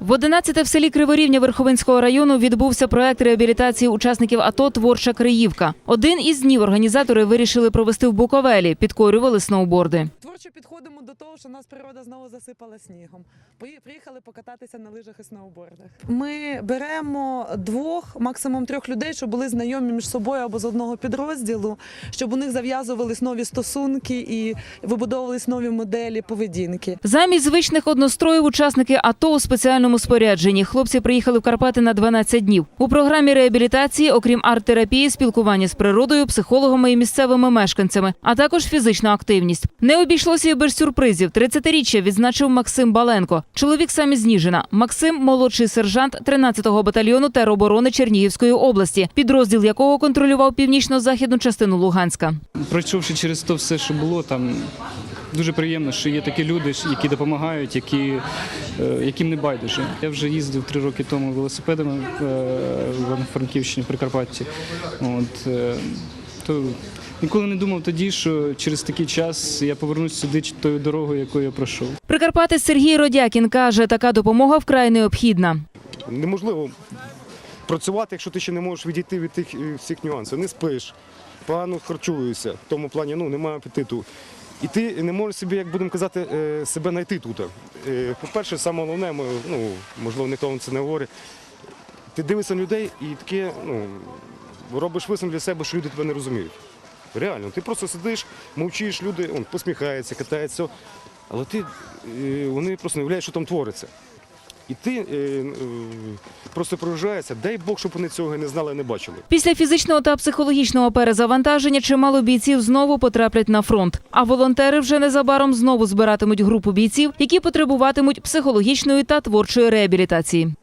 В 11 в селі Криворівня Верховинського району відбувся проект реабілітації учасників АТО Творча Криївка. Один із днів організатори вирішили провести в Буковелі, підкорювали сноуборди. Творчо підходимо до того, що нас природа знову засипала снігом. Приїхали покататися на лижах і сноубордах. Ми беремо двох, максимум трьох людей, щоб були знайомі між собою або з одного підрозділу, щоб у них зав'язувались нові стосунки і вибудовувались нові моделі поведінки. Замість звичних одностроїв учасники АТО у спеціальному спорядженні. Хлопці приїхали в Карпати на 12 днів. У програмі реабілітації, окрім арт-терапії, спілкування з природою, психологами і місцевими мешканцями, а також фізична активність. Не обійшлося і без сюрпризів. 30-річчя відзначив Максим Баленко. Чоловік сам із Ніжина. Максим молодший сержант 13-го батальйону тероборони Чернігівської області, підрозділ якого контролював північно-західну частину Луганська. пройшовши через то все, що було там. Дуже приємно, що є такі люди, які допомагають, які, е, яким не байдуже. Я вже їздив три роки тому велосипедами е, в Івано-Франківщині, Прикарпатті. От, е, то ніколи не думав тоді, що через такий час я повернусь сюди тою дорогою, якою я пройшов. Прикарпатець Сергій Родякін каже, така допомога вкрай необхідна. неможливо працювати, якщо ти ще не можеш відійти від тих е, всіх нюансів. Не спиш, погано харчуєшся, в тому плані ну, немає апетиту. І ти не можеш собі, як будемо казати, е, себе знайти тут. Е, По-перше, саме головне, ну, можливо, ніхто вам це не говорить. Ти дивишся на людей і таке, ну, робиш висновок для себе, що люди тебе не розуміють. Реально, ти просто сидиш, мовчиш, люди он, посміхаються, катаються, але ти, е, вони просто не уявляють, що там твориться. І ти е, е, просто проїжджаєшся, дай Бог, щоб вони цього не знали, не бачили. Після фізичного та психологічного перезавантаження чимало бійців знову потраплять на фронт. А волонтери вже незабаром знову збиратимуть групу бійців, які потребуватимуть психологічної та творчої реабілітації.